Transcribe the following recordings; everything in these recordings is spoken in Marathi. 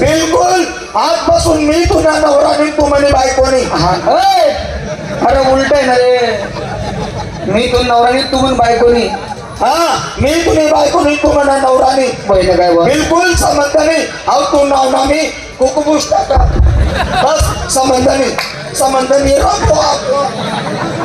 बिलकुल. आजपासून मी तुझा नवरा आणि तू म्हणे बायकोनी हा! अरे उलट आहे ना रे. मी तो नवरानी तू पण बायकोनी हा मी तुझी बायकोनी तू म्हणा नवरानी बहिण काय बिलकुल संबंध नाही. अहो तू नाव ना मी. कुकुबुस टाका. बस संबंध नाही. संबंध नाही.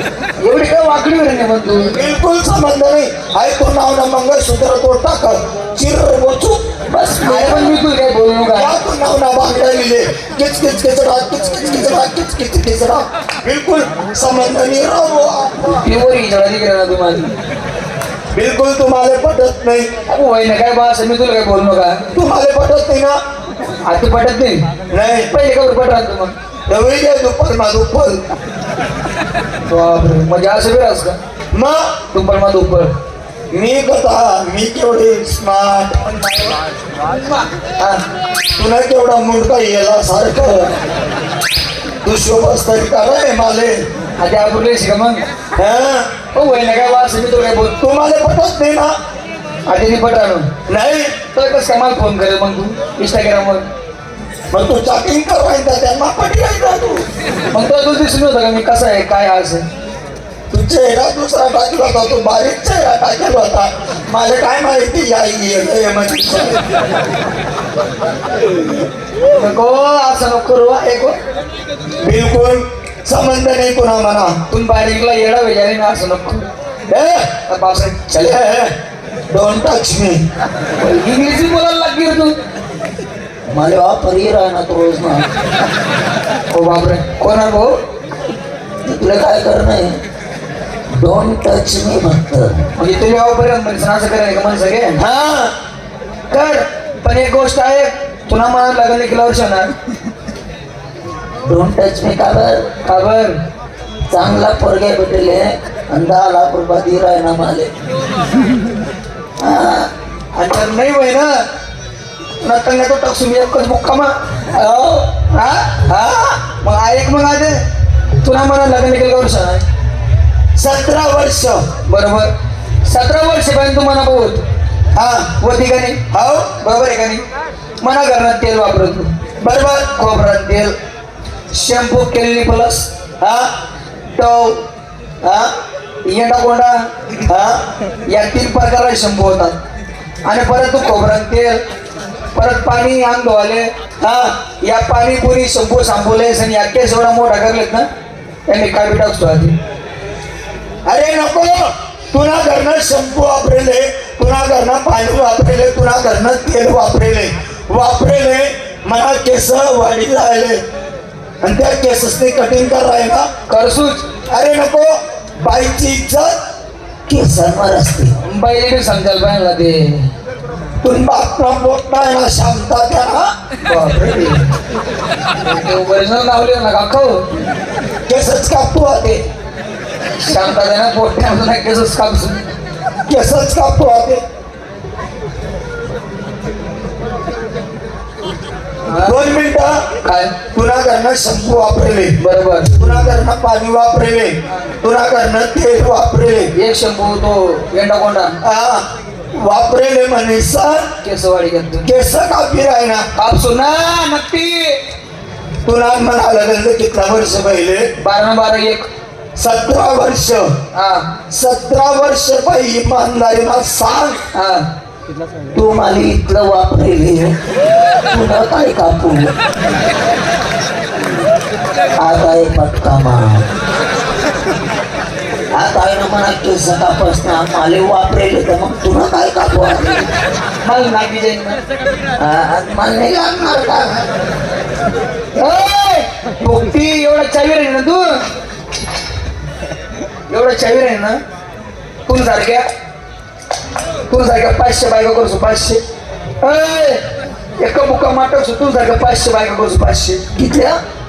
एवढी काय वाकडी वगैरे नाही मग तू बिलकुल संबंध नाही. तू नाव ना मंगळसूत्र तो टाका चिर बोचू बस. काय पण मी तू काय बोलू का? तू नाव ना बांगड्या लिहिले. किच किच किचडा किच किच किचडा किच किच किचडा बिलकुल संबंध नाही. आपला. प्युअर इजडा ना तुम्हाला. बिलकुल तुम्हाला पटत नाही. अगो वय काय बा असं? मी तुला काय बोलू नका? तुम्हाला पटत नाही ना? आता पटत नाही? नाही. पहिले का पटत मग. नवरी घ्या दुपार मा दुपार बापरे. म्हणजे असं वेळ असं का? मग? दुपार मा दुपार मी कथा मी केवढे स्मार्ट तुला केवढा मुंडका येला सारखं. तू शोभस तरी काय माले? आता आपण का मग? हा? वय काय बा असं मी तुला काय बोल तुम्हाला पटत नाही ना? आता ती पटानो नाही. तर कसं काय मला फोन करेल मग तू? इंस्टाग्रामवर मग तू चॅटिंग करवायचा त्यांना पटवायचा तू. मग तो तुला दिसून होतं का? मी कसं आहे? काय असं तू चेहरा दुसरा टाकला होता तू बारीक चेहरा टाकेल होता. मला काय माहिती या नको असं नको हा, एक बिलकुल संबंध नाही पुन्हा म्हणा तुम्ही बारीकला येडा वेजारी ना असं नको ए, चल. डोंट टच मी इंग्लिश बोलायला लागली रे तू मला वापर राहा ना तो रोज ना. हो बापरे. कोण आहे भाऊ? तुला काय करणं आहे? डोंट टच मी फक्त. म्हणजे तुझ्या वापर्यंत म्हणजे असं करायचं का म्हणजे सगळे हा. कर. पण एक गोष्ट आहे पुन्हा मला लग्न केलं वर्ष ना डोंट टच मी का बर? का बर? चांगला पोरगे भेटले आणि दहा लाख रुपये दे राय ना माले. हा. आणि नाही होय ना नटंगा तो टाकसून मी एकच मुक्का मग हा? हा? मग ऐक मग आजे तुला मला लग्न केलं वर्ष? सतरा वर्ष. बरोबर. सतरा वर्ष पर्यंत तू मना बहुत हा? होती का नाही? हो? बरोबर आहे का नाही? मना घरात तेल वापरत तू बरोबर. खोबऱ्यात तेल. शॅम्पू केलेली प्लस. हा? टव. हा? येडा कोंडा. हा? या तीन प्रकारचे शॅम्पू होतात. आणि परत तू खोबऱ्यात तेल. परत पाणी आम धुवाले. हा या पाणी पुरी शंभू आणि या केस एवढा मोठा करलेत ना त्यांनी काय असतो आधी. अरे नको तुला घरनं शंपू वापरेले तुला घरनं पाणी वापरेले तुला घरनं तेल वापरेले. वापरेले मला केस वाढी राहिले. आणि त्या केससने कटिंग कराय ना करसूच. अरे नको बाईची इज्जत केसांवर असते. बाईले समजायला पाहिजे ते. तुम्ही बातम्या बोट नाही ना त्या ओरिजिनल लावले ना का केसच कापतो आते शांता ना पोट नाही केसच कापसून केसच कापतो आते दोन मिनिटं काय तुला घरनं शंपू वापरेले बरोबर तुला घरनं पाणी वापरेले तुला घरनं तेल वापरेले एक शंभू तो येंडा कोंडा हा, वापरेले म्हणे सर केसवाडी घेतो केस कापी राही ना? कापसून ना नक्की. तुला म्हणाला गेलं कितना वर्ष पहिले. बारा बारा एक. सतरा वर्ष. हा. सतरा वर्ष पहिले इमानदारी मला सांग. हा. तू मला इथलं वापरेले. तुला काय कापू आता एक पटका मार. आता आहे ना म्हणा केस कापस ना माले वापरेल तर मग तुला काय कापू आहे? मला नाही जाईल मला नाही लागणार का? ओय! भोगती एवढा चावीर आहे ना तू? एवढा चावीर आहे ना? तू सारख्या तू सारख्या पाचशे बायका करसो पाचशे. ओय! एका बुका माटक तू सारख्या पाचशे बायका करसो पाचशे. किती